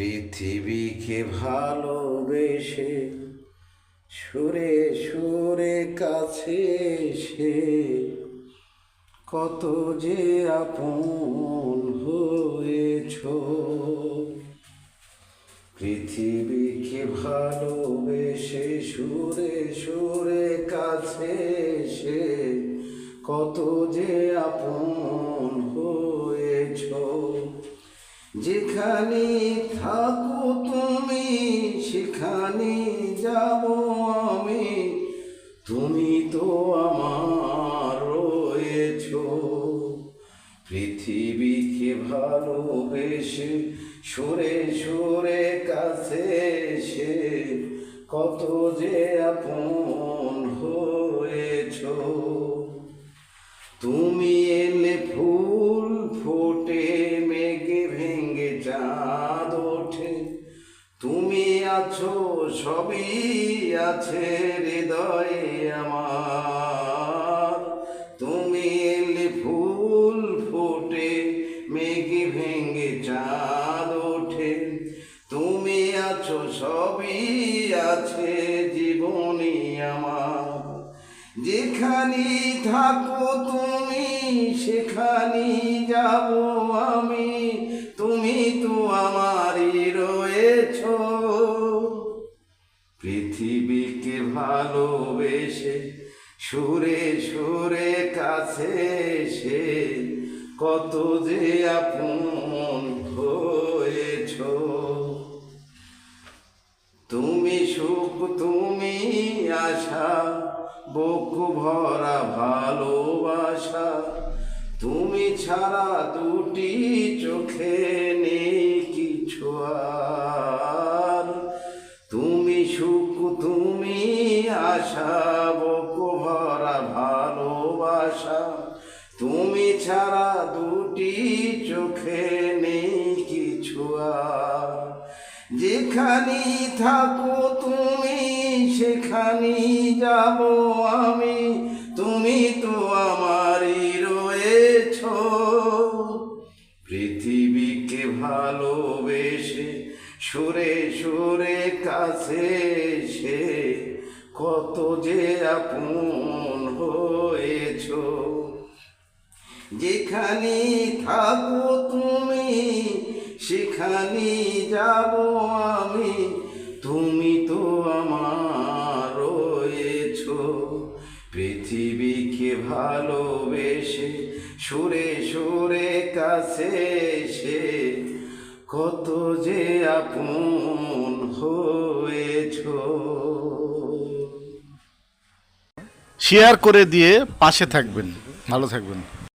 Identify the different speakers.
Speaker 1: পৃথিবীকে ভালোবেসে, সুরে সুরে কাছে সে কত যে আপন হয়েছ। পৃথিবীকে ভালোবেসে, সুরে সুরে কাছে সে কত যে আপন হয়েছ। যেখানে থাকো তুমি, সেখানে যাব আমি। তুমি তো আমার রয়েছ। পৃথিবীকে ভালোবেসে সুরে সুরে কাছে সে কত যে আপন হয়েছ। তুমি চাঁদ ওঠে। তুমি আছো, সবই আছে হৃদয়ে আমার। তুমি ফুল ফোটে, মেঘে ভেঙে চাঁদ ওঠে। তুমি আছো, সবই আছে জীবনী আমার। যেখানে থাকো তুমি, সেখানে যাব আমি। তুমি তো আমারই রয়েছ। পৃথিবীকে ভালোবেসে সুরে সুরে কাছে সে কত যে আপন হয়েছ। তুমি সুখ, তুমি আশা, বুক ভরা ভালোবাসা তুমি ছাড়া দুটি চোখে নেই কিছু আর। তুমি সুখ, তুমি আশা, বুক ভরা ভালোবাসা। তুমি ছাড়া দুটি চোখে নেই কিছু আর। যেখানে থাকো তুমি সেখানে যাব আমি। তুমি তো ভালোবেসে, সুরে সুরে কাছে সে কত যে আপন হয়েছ। যেখানে থাকো তুমি, সেখানে যাব আমি, তুমি তো আমার রয়েছ। পৃথিবীকে ভালোবেসে, সুরে সুরে কাছে সে কত যে আপন হয়েছ।
Speaker 2: শেয়ার করে দিয়ে পাশে থাকবেন ভালো থাকবেন।